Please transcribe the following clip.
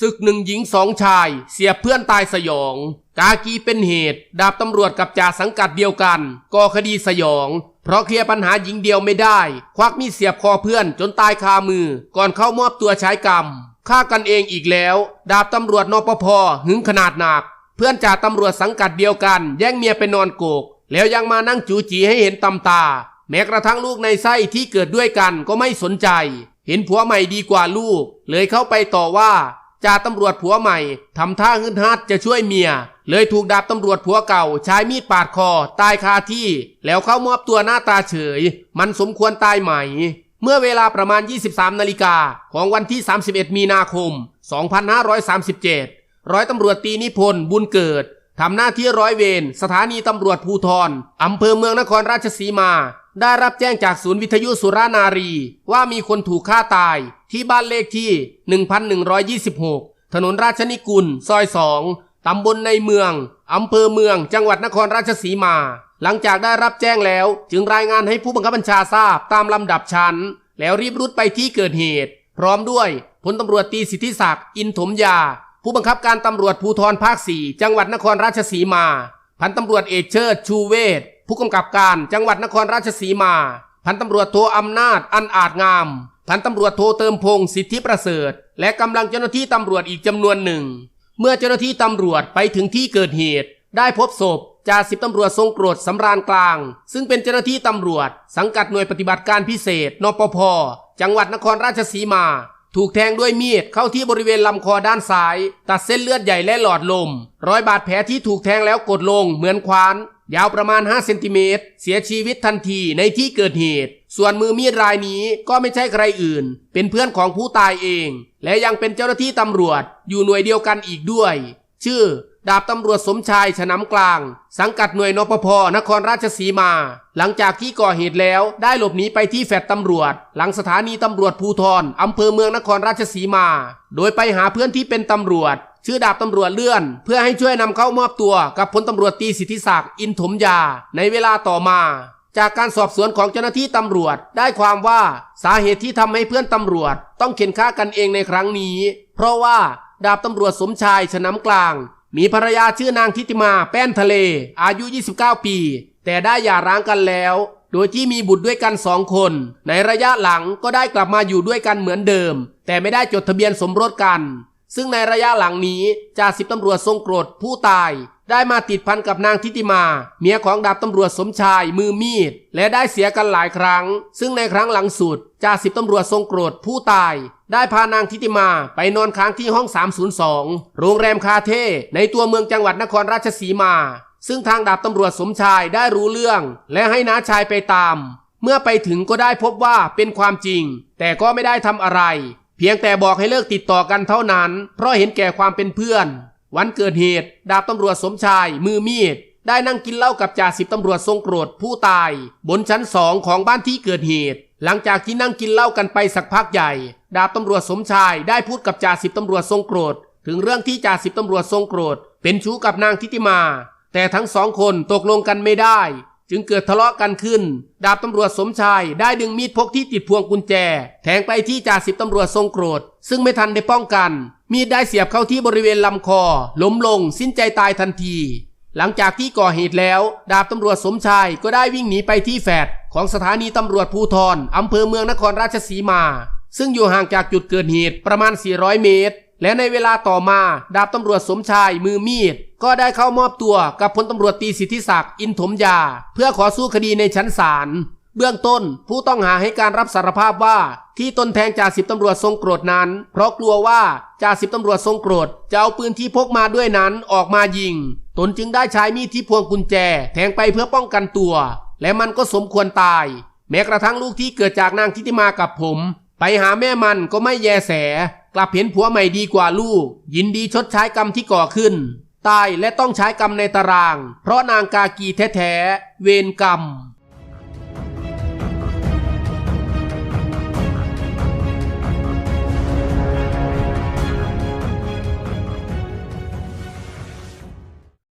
ศึกหนึ่งหญิงสองชาย เสียเพื่อนตายสยอง กากีเป็นเหตุ ดาบตำรวจกับจ่าสังกัดเดียวกันก่อคดีสยอง เพราะเคลียร์ปัญหาหญิงเดียวไม่ได้ ควักมีดเสียบคอเพื่อนจนตายคามือ ก่อนเข้ามอบตัวใช้กรรมฆ่ากันเองอีกแล้ว ดาบตำรวจนปภหึงขนาดหนัก เพื่อนจ่าตำรวจสังกัดเดียวกัน แย่งเมียไปนอนโกก แล้วยังมานั่งจูจีให้เห็นตำตา แม้กระทั่งลูกในไส้ที่เกิดด้วยกันก็ไม่สนใจ เห็นผัวใหม่ดีกว่าลูก เลยเข้าไปต่อว่า จ่าตำรวจผัวใหม่ทำท่าเงินฮัดจะช่วยเมีย เลยถูกดาบตำรวจผัวเก่าใช้มีดปาดคอ ตายคาที่ แล้วเข้ามอบตัวหน้าตาเฉย มันสมควรตายไหม เมื่อเวลาประมาณ 23 นาฬิกาของวันที่ 31 มีนาคม 2537 ร้อยตำรวจตีนิพนธ์บุญเกิดทำหน้าที่ร้อยเวรสถานีตำรวจภูทรอำเภอเมืองนครราชสีมา ได้รับแจ้งจากศูนย์วิทยุสุรานารี ว่ามีคนถูกฆ่าตายที่บ้านเลขที่ 1126 ถนนราชนิกุล ซอยสองตำบลในเมือง อำเภอเมือง จังหวัดนครราชสีมา หลังจากได้รับแจ้งแล้ว จึงรายงานให้ผู้บังคับบัญชาทราบตามลำดับชั้น แล้วรีบรุดไปที่เกิดเหตุ พร้อมด้วยพลตำรวจตีสิทธิศักดิ์อินถมยา ผู้บังคับการตำรวจภูธรภาค4จังหวัดนครราชสีมา พันตำรวจเอกเชิดชูเวศ ผู้กำกับการจังหวัดนครราชสีมา พันตำรวจโทอำนาจอันอาจงาม พันตำรวจโทเติมพงศ์สิทธิประเสริฐ และกำลังเจ้าหน้าที่ตำรวจอีกจำนวนหนึ่ง เมื่อเจ้าหน้าที่ตำรวจไปถึงที่เกิดเหตุ ได้พบศพจ่าสิบตำรวจทรงโกรธสำราญกลาง ซึ่งเป็นเจ้าหน้าที่ตำรวจ สังกัดหน่วยปฏิบัติการพิเศษ นปภจังหวัดนครราชสีมา ถูกแทงด้วยมีดเข้าที่บริเวณลำคอด้านซ้าย ตัดเส้นเลือดใหญ่และหลอดลม รอยบาดแผลที่ถูกแทงแล้วกดลงเหมือนควาน ยาวประมาณ 5 เซนติเมตร เสียชีวิตทันทีในที่เกิดเหตุ ส่วนมือมีดรายนี้ก็ไม่ใช่ใครอื่น เป็นเพื่อนของผู้ตายเอง และยังเป็นเจ้าหน้าที่ตำรวจอยู่หน่วยเดียวกันอีกด้วย ชื่อ ดาบตำรวจสมชายฉน้ำกลาง สังกัดหน่วยนปภนครราชสีมา หลังจากที่ก่อเหตุแล้วได้หลบหนีไปที่แฟลตตำรวจ หลังสถานีตำรวจภูทรอำเภอเมืองนครราชสีมา โดยไปหาเพื่อนที่เป็นตำรวจ ชื่อดาบตำรวจเลื่อน เพื่อให้ช่วยนำเข้ามอบตัวกับพลตำรวจตีสิทธิศักดิ์อินถมยา ในเวลาต่อมา จากการสอบสวนของเจ้าหน้าที่ตำรวจ ได้ความว่าสาเหตุที่ทำให้เพื่อนตำรวจ ต้องเข็นฆ่ากันเองในครั้งนี้ เพราะว่าดาบตำรวจสมชายฉน้ำกลาง มีภรรยาชื่อนางทิติมาแป้นทะเล อายุ 29 ปี แต่ได้หย่าร้างกันแล้ว โดยที่มีบุตรด้วยกันสองคน ในระยะหลังก็ได้กลับมาอยู่ด้วยกันเหมือนเดิม แต่ไม่ได้จดทะเบียนสมรสกัน ซึ่งในระยะหลังนี้จ่าสิบตำรวจทรงโกรธผู้ตาย ได้มาติดพันกับนางทิติมา เมียของดาบตำรวจสมชายมือมีด และได้เสียกันหลายครั้ง ซึ่งในครั้งหลังสุดจ่าสิบตำรวจทรงโกรธผู้ตาย ได้พานางทิติมาไปนอนค้างที่ห้อง 302 โรงแรมคาเท่ในตัวเมืองจังหวัดนครราชสีมา ซึ่งทางดาบตำรวจสมชายได้รู้เรื่อง และให้น้าชายไปตาม เมื่อไปถึงก็ได้พบว่าเป็นความจริง แต่ก็ไม่ได้ทำอะไร เพียงแต่บอกให้เลิกติดต่อกันเท่านั้น เพราะเห็นแก่ความเป็นเพื่อน วันเกิดเหตุ ดาบตำรวจสมชาย มือมีด ได้นั่งกินเหล้ากับจ่าสิบตำรวจทรงโกรธผู้ตาย บนชั้นสองของบ้านที่เกิดเหตุ หลังจากที่นั่งกินเหล้ากันไปสักพักใหญ่ ดาบตำรวจสมชายได้พูดกับจ่าสิบตำรวจทรงโกรธ ถึงเรื่องที่จ่าสิบตำรวจทรงโกรธ เป็นชู้กับนางทิติมา แต่ทั้งสองคนตกลงกันไม่ได้ จึงเกิดทะเลาะกันขึ้น ดาบตำรวจสมชายได้ดึงมีดพกที่ติดพวงกุญแจ แทงไปที่จ่าสิบตำรวจทรงโกรธ ซึ่งไม่ทันได้ป้องกัน มีดได้เสียบเข้าที่บริเวณลำคอ ล้มลง สิ้นใจตายทันที หลังจากที่ก่อเหตุแล้ว ดาบตำรวจสมชายก็ได้วิ่งหนีไปที่แฟดของสถานีตำรวจภูธรอำเภอเมืองนครราชสีมา ซึ่งอยู่ห่างจากจุดเกิดเหตุประมาณ 400 เมตร และในเวลาต่อมาดาบตำรวจสมชายมือมีด ก็ได้เข้ามอบตัวกับพลตำรวจตีสิทธิศักดิ์อินถมยา เพื่อขอสู้คดีในชั้นศาลเบื้องต้นผู้ต้องหาให้การรับสารภาพว่า ที่ตนแทงจ่าสิบตำรวจทรงโกรธนั้น เพราะกลัวว่าจ่าสิบตำรวจทรงโกรธจะเอาปืนที่พกมาด้วยนั้นออกมายิง ตนจึงได้ใช้มีดที่พวงกุญแจ แทงไปเพื่อป้องกันตัว และมันก็สมควรตาย แม้กระทั่งลูกที่เกิดจากนางทิติมากับผม ไปหาแม่มันก็ไม่แยแส กลับเห็นผัวใหม่ดีกว่าลูก ยินดีชดใช้กรรมที่ก่อขึ้น ตายและต้องใช้กรรมในตาราง เพราะนางกากีแท้ๆ เวรกรรม